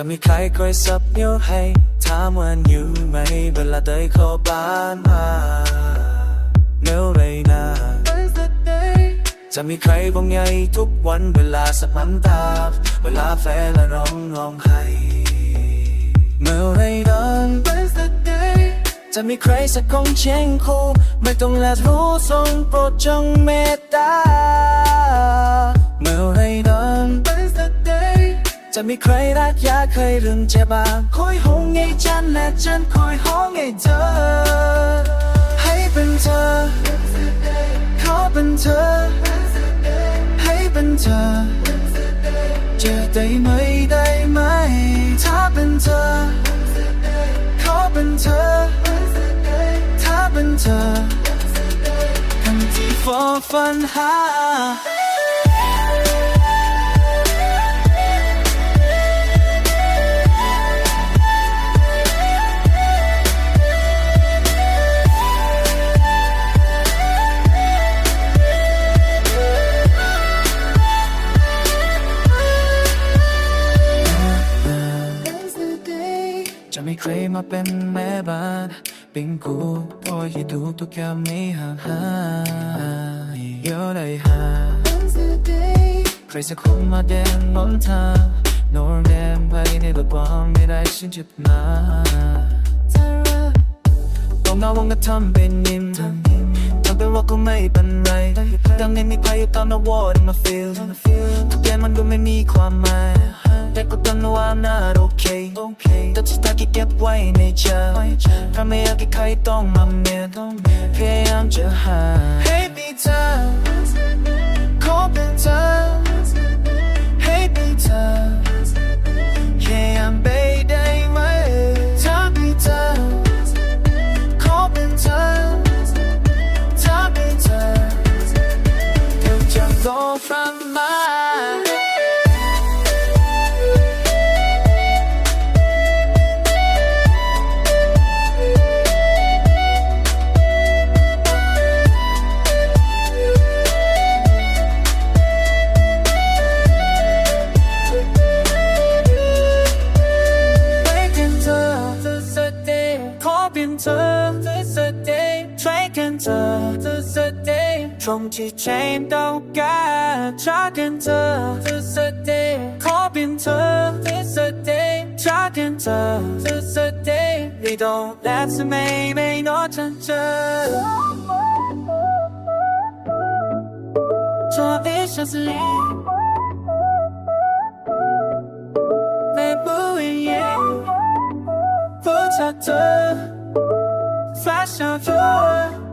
จะมีใครคอยสับนิ้วให้ถามวันอยู่ไหมเวลาเตยเข้าบ้านมาเมื่อไรนะจะมีใครบ้างไงทุกวันเวลาสักมันตาเวลาแฟนละร้องร้องให้ เมื่อไรดันจะมีใครสักคนเชียงคู่ไม่ต้องแลรู้ทรงโปรดจงเมตตาเมื่อไรดันจะมีใครรักยาเคยเรื่องเจ็บบ้างคอยห้องให้ฉันและฉันคอยห้องให้เธอ ให้เป็นเธอขอเป็นเธอ ให้เป็นเธอจะได้ไหม เป็นเธอ ขอเป็นเธอ ถ้าเป็นเธอคำที่ฟอฝันหา ยมาเป็นแม่บ้านเป็นกูพอที่ดูทุกอย่างไม่ห่างหายเยอะเลยหาใครสักคนมาเดินบนทางโน้มแดงไปในรถบอมไม่ได้ฉันเจ็บมาต้องนาวงก็ทำเป็นยิ้มทำเป็นว่าก็ไม่เป็นไรดังในมีพายุตามนวอดมา feel ทุกอย่างมันดูไม่มีความหมาย แต่ก็ต้องรู้ว่า I'm not okay แต่ที่ตากี้เก็บไว้ในใจเพราะไย์ขอเป็นเธอจะสเตย์ใช้กันเธอจะสเตย์ตรงที่ใจต้องการชักกันเธอจะสเตย์ขอ fashion for.